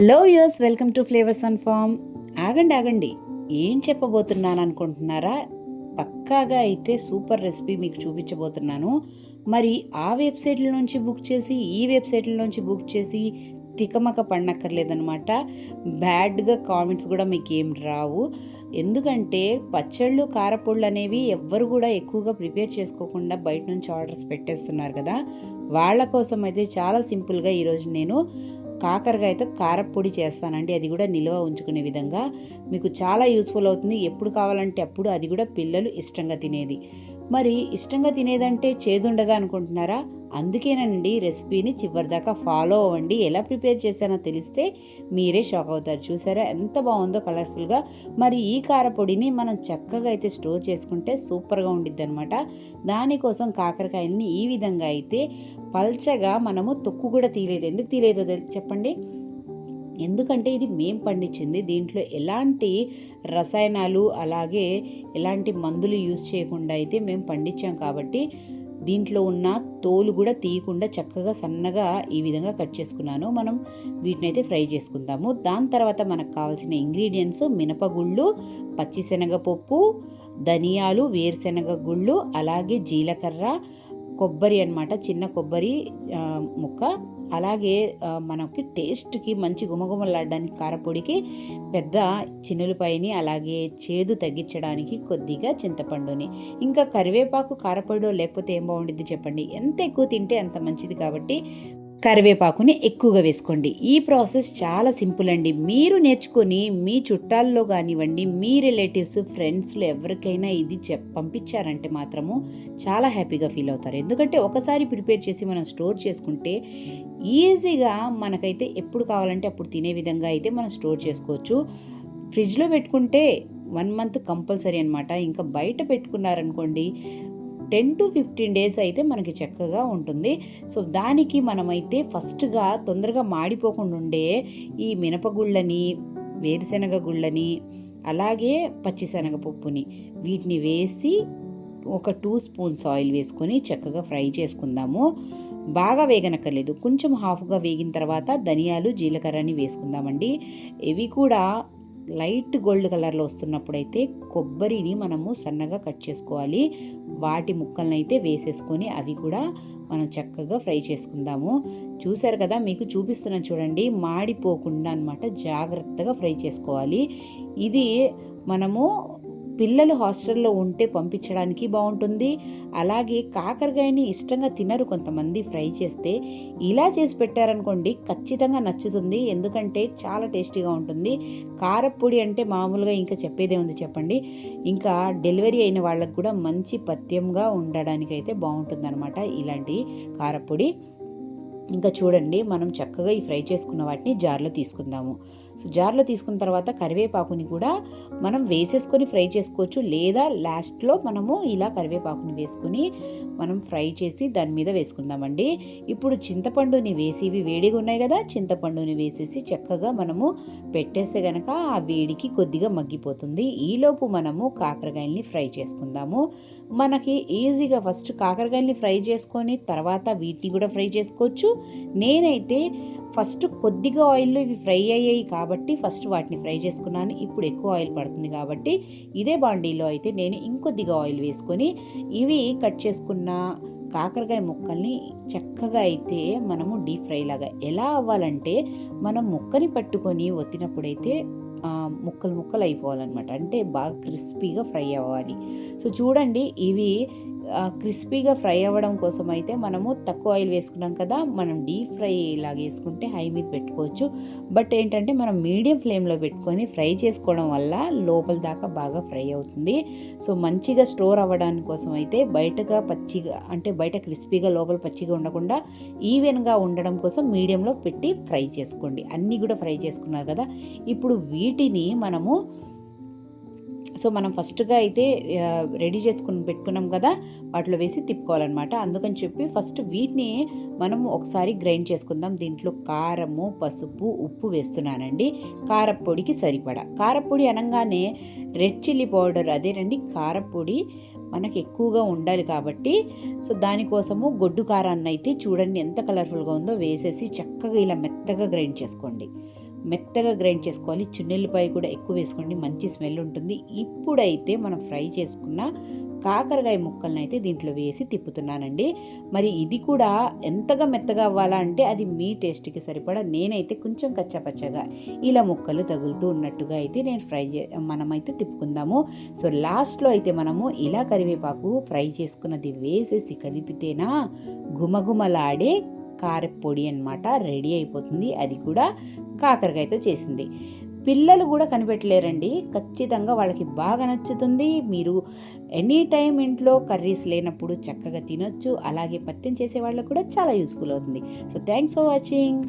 Hello yours welcome to flavours and farm ఆగండి ఆగండి. ఏం చెప్పబోతున్నాను అనుకుంటున్నారా పక్కాగా అయితే సూపర్ రెసిపీ మీకు చూపించబోతున్నాను. మరి ఆ వెబ్సైట్ల నుంచి బుక్ చేసి ఈ వెబ్సైట్ల నుంచి బుక్ చేసి తికమక పడనక్కర్లేదనమాట బ్యాడ్గా కామెంట్స్ కూడా మీకు ఏం రావు. ఎందుకంటే పచ్చళ్ళు కారపొళ్ళు అనేవి ఎవ్వరు కూడా ఎక్కువగా ప్రిపేర్ చేసుకోకుండా బయట నుంచి ఆర్డర్స్ పెట్టేస్తున్నారు కదా. వాళ్ళ కోసం అయితే చాలా సింపుల్గా ఈరోజు నేను కాకరకాయతో కారపొడి చేస్తానండి. అది కూడా నిల్వ ఉంచుకునే విధంగా. మీకు చాలా యూస్ఫుల్ అవుతుంది. ఎప్పుడు కావాలంటే అప్పుడు అది కూడా పిల్లలు ఇష్టంగా తినేది. మరి ఇష్టంగా తినేదంటే చేదుండదా అనుకుంటున్నారా? అందుకేనండి రెసిపీని చివరిదాకా ఫాలో అవ్వండి. ఎలా ప్రిపేర్ చేశానో తెలిస్తే మీరే షాక్ అవుతారు. చూసారా? ఎంత బాగుందో కలర్ఫుల్గా. మరి ఈ కారపొడిని మనం చక్కగా అయితే స్టోర్ చేసుకుంటే సూపర్గా ఉండిద్ది అనమాట దానికోసం కాకరకాయలని ఈ విధంగా అయితే పల్చగా మనము తొక్కు కూడా తీయలేదు. ఎందుకు తీయలేదో చెప్పండి? ఎందుకంటే ఇది మేం పండించింది. దీంట్లో ఎలాంటి రసాయనాలు అలాగే ఎలాంటి మందులు యూజ్ చేయకుండా అయితే మేము పండించాం కాబట్టి దీంట్లో ఉన్న తోలు కూడా తీయకుండా చక్కగా సన్నగా ఈ విధంగా కట్ చేసుకున్నాను. మనం వీటిని అయితే ఫ్రై చేసుకుందాము. దాని తర్వాత మనకు కావాల్సిన ఇంగ్రీడియంట్స్ మినపగుళ్ళు పచ్చిశనగపప్పు ధనియాలు వేరుశనగ గుళ్ళు అలాగే జీలకర్ర కొబ్బరి అనమాట చిన్న కొబ్బరి ముక్క. అలాగే మనకి టేస్ట్కి మంచి గుమగుమలాడడానికి కారపొడికి పెద్ద చిన్నులపైని అలాగే చేదు తగ్గించడానికి కొద్దిగా చింతపండుని. ఇంకా కరివేపాకు కారపొడి లేకపోతే ఏం బాగుండిద్ది చెప్పండి. ఎంత ఎక్కువ తింటే అంత మంచిది కాబట్టి కరివేపాకుని ఎక్కువగా వేసుకోండి. ఈ ప్రాసెస్ చాలా సింపుల్ అండి. మీరు నేర్చుకొని మీ చుట్టాల్లో కానివ్వండి మీ రిలేటివ్స్ ఫ్రెండ్స్లో ఎవరికైనా ఇది చెప్ పంపించారంటే మాత్రము చాలా హ్యాపీగా ఫీల్ అవుతారు. ఎందుకంటే ఒకసారి ప్రిపేర్ చేసి మనం స్టోర్ చేసుకుంటే ఈజీగా మనకైతే ఎప్పుడు కావాలంటే అప్పుడు తినే విధంగా అయితే మనం స్టోర్ చేసుకోవచ్చు. ఫ్రిడ్జ్లో పెట్టుకుంటే వన్ మంత్ కంపల్సరీ అనమాట ఇంకా బయట పెట్టుకున్నారనుకోండి టెన్ టు ఫిఫ్టీన్ డేస్ అయితే మనకి చక్కగా ఉంటుంది. సో దానికి మనమైతే ఫస్ట్గా తొందరగా మాడిపోకుండా ఉండే ఈ మినపగుళ్ళని వేరుశనగ గుళ్ళని అలాగే పచ్చిశనగ పప్పుని వీటిని వేసి ఒక టూ స్పూన్స్ ఆయిల్ వేసుకొని చక్కగా ఫ్రై చేసుకుందాము. బాగా వేగనక్కర్లేదు. కొంచెం హాఫ్గా వేగిన తర్వాత ధనియాలు జీలకర్రని వేసుకుందామండి. ఇవి కూడా లైట్ గోల్డ్ కలర్లో వస్తున్నప్పుడైతే కొబ్బరిని మనము సన్నగా కట్ చేసుకోవాలి. వాటి ముక్కలను అయితే వేసేసుకొని అవి కూడా మనం చక్కగా ఫ్రై చేసుకుందాము. చూసారు కదా మీకు చూపిస్తున్నాను చూడండి. మాడిపోకుండా అన్నమాట జాగ్రత్తగా ఫ్రై చేసుకోవాలి. ఇది మనము పిల్లలు హాస్టల్లో ఉంటే పంపించడానికి బాగుంటుంది. అలాగే కాకరకాయని ఇష్టంగా తినరు కొంతమంది ఫ్రై చేస్తే. ఇలా చేసి పెట్టారనుకోండి ఖచ్చితంగా నచ్చుతుంది. ఎందుకంటే చాలా టేస్టీగా ఉంటుంది. కారపొడి అంటే మామూలుగా ఇంకా చెప్పేదే ఉంది చెప్పండి. ఇంకా డెలివరీ అయిన వాళ్ళకు కూడా మంచి పథ్యంగా ఉండడానికి అయితే బాగుంటుంది ఇలాంటి కారపొడి. ఇంకా చూడండి మనం చక్కగా ఈ ఫ్రై చేసుకున్న వాటిని జార్లో తీసుకుందాము. సో జార్లో తీసుకున్న తర్వాత కరివేపాకుని కూడా మనం వేసేసుకొని ఫ్రై చేసుకోవచ్చు లేదా లాస్ట్లో మనము ఇలా కరివేపాకుని వేసుకొని మనం ఫ్రై చేసి దాని మీద వేసుకుందామండి. ఇప్పుడు చింతపండుని వేసి ఇవి వేడిగా ఉన్నాయి కదా చింతపండుని వేసేసి చక్కగా మనము పెట్టేస్తే గనక ఆ వేడికి కొద్దిగా మగ్గిపోతుంది. ఈలోపు మనము కాకరకాయల్ని ఫ్రై చేసుకుందాము. మనకి ఈజీగా ఫస్ట్ కాకరకాయల్ని ఫ్రై చేసుకొని తర్వాత వీటిని కూడా ఫ్రై చేసుకోవచ్చు. నేనైతే ఫస్ట్ కొద్దిగా ఆయిల్లో ఇవి ఫ్రై అయ్యాయి కాబట్టి ఫస్ట్ వాటిని ఫ్రై చేసుకున్నాను. ఇప్పుడు ఎక్కువ ఆయిల్ పడుతుంది కాబట్టి ఇదే బాండీలో అయితే నేను ఇంకొద్దిగా ఆయిల్ వేసుకొని ఇవి కట్ చేసుకున్న కాకరకాయ ముక్కల్ని చక్కగా అయితే మనము డీప్ ఫ్రై లాగా ఎలా అవ్వాలంటే మనం ముక్కని పట్టుకొని ఒత్తినప్పుడైతే ముక్కలు ముక్కలు అయిపోవాలన్నమాట. అంటే బాగా క్రిస్పీగా ఫ్రై అవ్వాలి. సో చూడండి ఇవి క్రిస్పీగా ఫ్రై అవ్వడం కోసం అయితే మనము తక్కువ ఆయిల్ వేసుకున్నాం కదా మనం డీప్ ఫ్రై లాగా వేసుకుంటే హై మీద పెట్టుకోవచ్చు. బట్ ఏంటంటే మనం మీడియం ఫ్లేమ్లో పెట్టుకొని ఫ్రై చేసుకోవడం వల్ల లోపల దాకా బాగా ఫ్రై అవుతుంది. సో మంచిగా స్టోర్ అవ్వడానికి కోసం అయితే బయటగా పచ్చిగా అంటే బయట క్రిస్పీగా లోపల పచ్చిగా ఉండకుండా ఈవెన్గా ఉండడం కోసం మీడియంలో పెట్టి ఫ్రై చేసుకోండి. అన్నీ కూడా ఫ్రై చేసుకున్నారు కదా. ఇప్పుడు వీటిని మనము సో మనం ఫస్ట్గా అయితే రెడీ చేసుకుని పెట్టుకున్నాం కదా వాటిలో వేసి తిప్పుకోవాలన్నమాట. అందుకని చెప్పి ఫస్ట్ వీటిని మనం ఒకసారి గ్రైండ్ చేసుకుందాం. దీంట్లో కారము పసుపు ఉప్పు వేస్తున్నానండి. కారపొడికి సరిపడా. కారపొడి అనగానే రెడ్ చిల్లీ పౌడర్ అదేనండి కారపొడి మనకి ఎక్కువగా ఉండాలి కాబట్టి సో దానికోసము గొడ్డు కారాన్ని అయితే చూడండి ఎంత కలర్ఫుల్గా ఉందో వేసేసి చక్కగా ఇలా మెత్తగా గ్రైండ్ చేసుకోండి. మెత్తగా గ్రైండ్ చేసుకోవాలి. చున్నెల్లిపాయ కూడా ఎక్కువ వేసుకోండి. మంచి స్మెల్ ఉంటుంది. ఇప్పుడైతే మనం ఫ్రై చేసుకున్న కాకరకాయ ముక్కలను అయితే దీంట్లో వేసి తిప్పుతున్నానండి. మరి ఇది కూడా ఎంతగా మెత్తగా అవ్వాలా అంటే అది మీ టేస్ట్కి సరిపడా నేనైతే కొంచెం కచ్చపచ్చగా ఇలా ముక్కలు తగులుతూ ఉన్నట్టుగా అయితే నేను ఫ్రై చే మనమైతే తిప్పుకుందాము. సో లాస్ట్లో అయితే మనము ఇలా కరివేపాకు ఫ్రై చేసుకున్నది వేసేసి కలిపితేనా గుమగుమలాడే కారపొడి అన్నమాట రెడీ అయిపోతుంది. అది కూడా కాకరకాయతో చేసింది. పిల్లలు కూడా కనిపెట్టలేరండి. ఖచ్చితంగా వాళ్ళకి బాగా నచ్చుతుంది. మీరు ఎనీ టైం ఇంట్లో కర్రీస్ లేనప్పుడు చక్కగా తినొచ్చు. అలాగే పత్యం చేసే వాళ్ళకు కూడా చాలా యూస్ఫుల్ అవుతుంది. So thanks for watching.